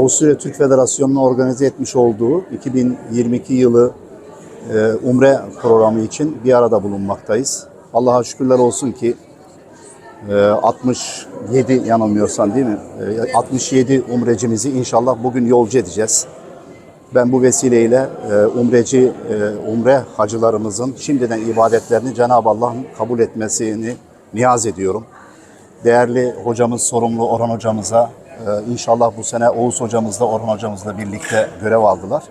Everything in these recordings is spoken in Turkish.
Avusturya Türk Federasyonu'nun organize etmiş olduğu 2022 yılı e, Umre programı için bir arada bulunmaktayız. Allah'a şükürler olsun ki e, 67 yanılmıyorsan değil mi? E, 67 umrecimizi inşallah bugün yolcu edeceğiz. Ben bu vesileyle e, umreci, e, umre hacılarımızın şimdiden ibadetlerini Cenab-ı Allah'ın kabul etmesini niyaz ediyorum. Değerli hocamız, sorumlu Orhan hocamıza e, inşallah bu sene Oğuz hocamızla, Orhan hocamızla birlikte görev aldılar.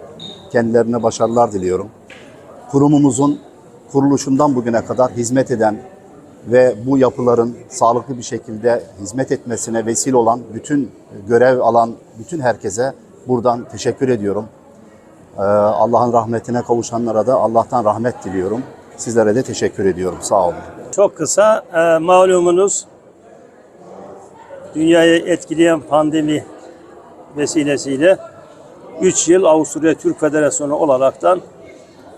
Kendilerine başarılar diliyorum. Kurumumuzun kuruluşundan bugüne kadar hizmet eden ve bu yapıların sağlıklı bir şekilde hizmet etmesine vesile olan bütün görev alan bütün herkese buradan teşekkür ediyorum. Ee, Allah'ın rahmetine kavuşanlara da Allah'tan rahmet diliyorum. Sizlere de teşekkür ediyorum. Sağ olun. Çok kısa, e, malumunuz dünyayı etkileyen pandemi vesilesiyle 3 yıl Avusturya Türk Federasyonu olaraktan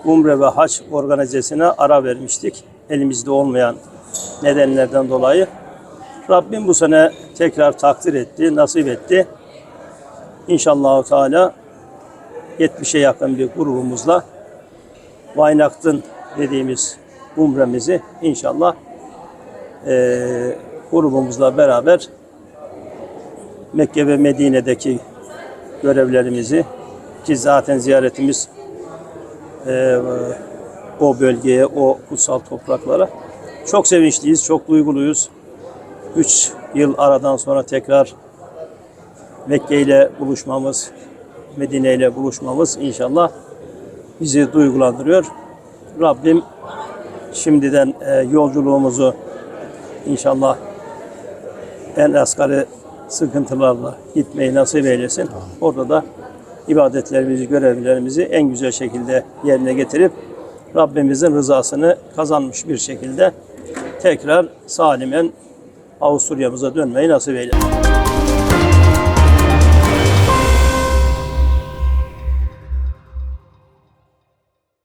Umre ve Haç organizesine ara vermiştik. Elimizde olmayan nedenlerden dolayı. Rabbim bu sene tekrar takdir etti, nasip etti. İnşallah Teala 70'e yakın bir grubumuzla Waynacht'ın dediğimiz umremizi inşallah eee grubumuzla beraber Mekke ve Medine'deki görevlerimizi ki zaten ziyaretimiz eee, o bölgeye, o kutsal topraklara çok sevinçliyiz, çok duyguluyuz. Üç yıl aradan sonra tekrar Mekke ile buluşmamız, Medine ile buluşmamız inşallah bizi duygulandırıyor. Rabbim şimdiden e, yolculuğumuzu inşallah en asgari sıkıntılarla gitmeyi nasip eylesin. Orada da ibadetlerimizi, görevlerimizi en güzel şekilde yerine getirip Rabbimizin rızasını kazanmış bir şekilde tekrar salimen Avusturya'mıza dönmeyi nasip eylesin.